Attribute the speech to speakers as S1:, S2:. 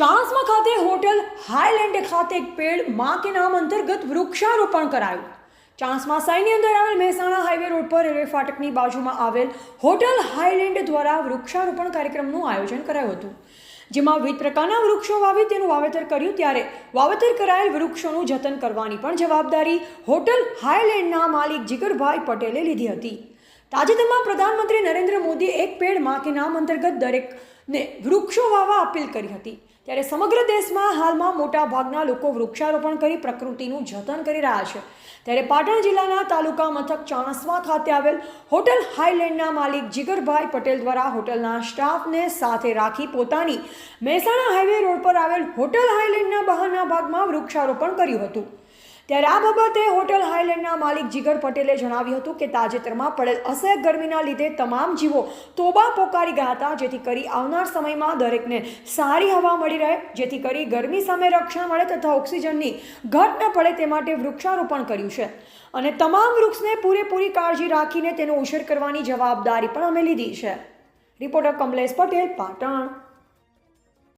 S1: ચાણસ્મા ખાતે હોટલ હાઈલેન્ડ ખાતે એક પેડમાં કે નામ અંતર્ગત વૃક્ષારોપણ કરાયું. ચાણસ્મા સાઈની અંદર આવેલ મહેસાણા હાઈવે રોડ પર રેલવે ફાટકની બાજુમાં આવેલ હોટલ હાઈલેન્ડ દ્વારા વૃક્ષારોપણ કાર્યક્રમનું આયોજન કરાયું હતું. જેમાં વિવિધ પ્રકારના વૃક્ષો વાવી તેનું વાવેતર કર્યું ત્યારે વાવેતર કરાયેલ વૃક્ષોનું જતન કરવાની પણ જવાબદારી હોટલ હાઈલેન્ડના માલિક જીગરભાઈ પટેલે લીધી હતી. તાજેતરમાં પ્રધાનમંત્રી નરેન્દ્ર મોદીએ એક પેડમાં કે નામ અંતર્ગત દરેકને વૃક્ષો વાવવા અપીલ કરી હતી. ત્યારે સમગ્ર દેશમાં હાલમાં મોટા ભાગના લોકો વૃક્ષારોપણ કરી પ્રકૃતિનું જતન કરી રહ્યા છે. ત્યારે પાટણ જિલ્લાના તાલુકા મથક ચાણસ્મા ખાતે આવેલ હોટલ હાઈલેન્ડના માલિક જીગરભાઈ પટેલ દ્વારા હોટલના સ્ટાફને સાથે રાખી પોતાની મહેસાણા હાઈવે રોડ પર આવેલ હોટલ હાઈલેન્ડના બહારના ભાગમાં વૃક્ષારોપણ કર્યું હતું. ત્યારે આ બાબતે હોટલ હાઇલેન્ડના માલિક જીગર પટેલે જણાવ્યું હતું કે તાજેતરમાં પડેલ અસહ્ય ગરમીના લીધે તમામ જીવો તોબા પોકારી ગયા હતા, જેથી કરી આવનાર સમયમાં દરેકને સારી હવા મળી રહે, જેથી કરી ગરમી સામે રક્ષણ મળે તથા ઓક્સિજનની ઘટ ન પડે તે માટે વૃક્ષારોપણ કર્યું છે. અને તમામ વૃક્ષને પૂરેપૂરી કાળજી રાખીને તેનો ઉછેર કરવાની જવાબદારી પણ અમે લીધી છે. રિપોર્ટર કમલેશ પટેલ, પાટણ.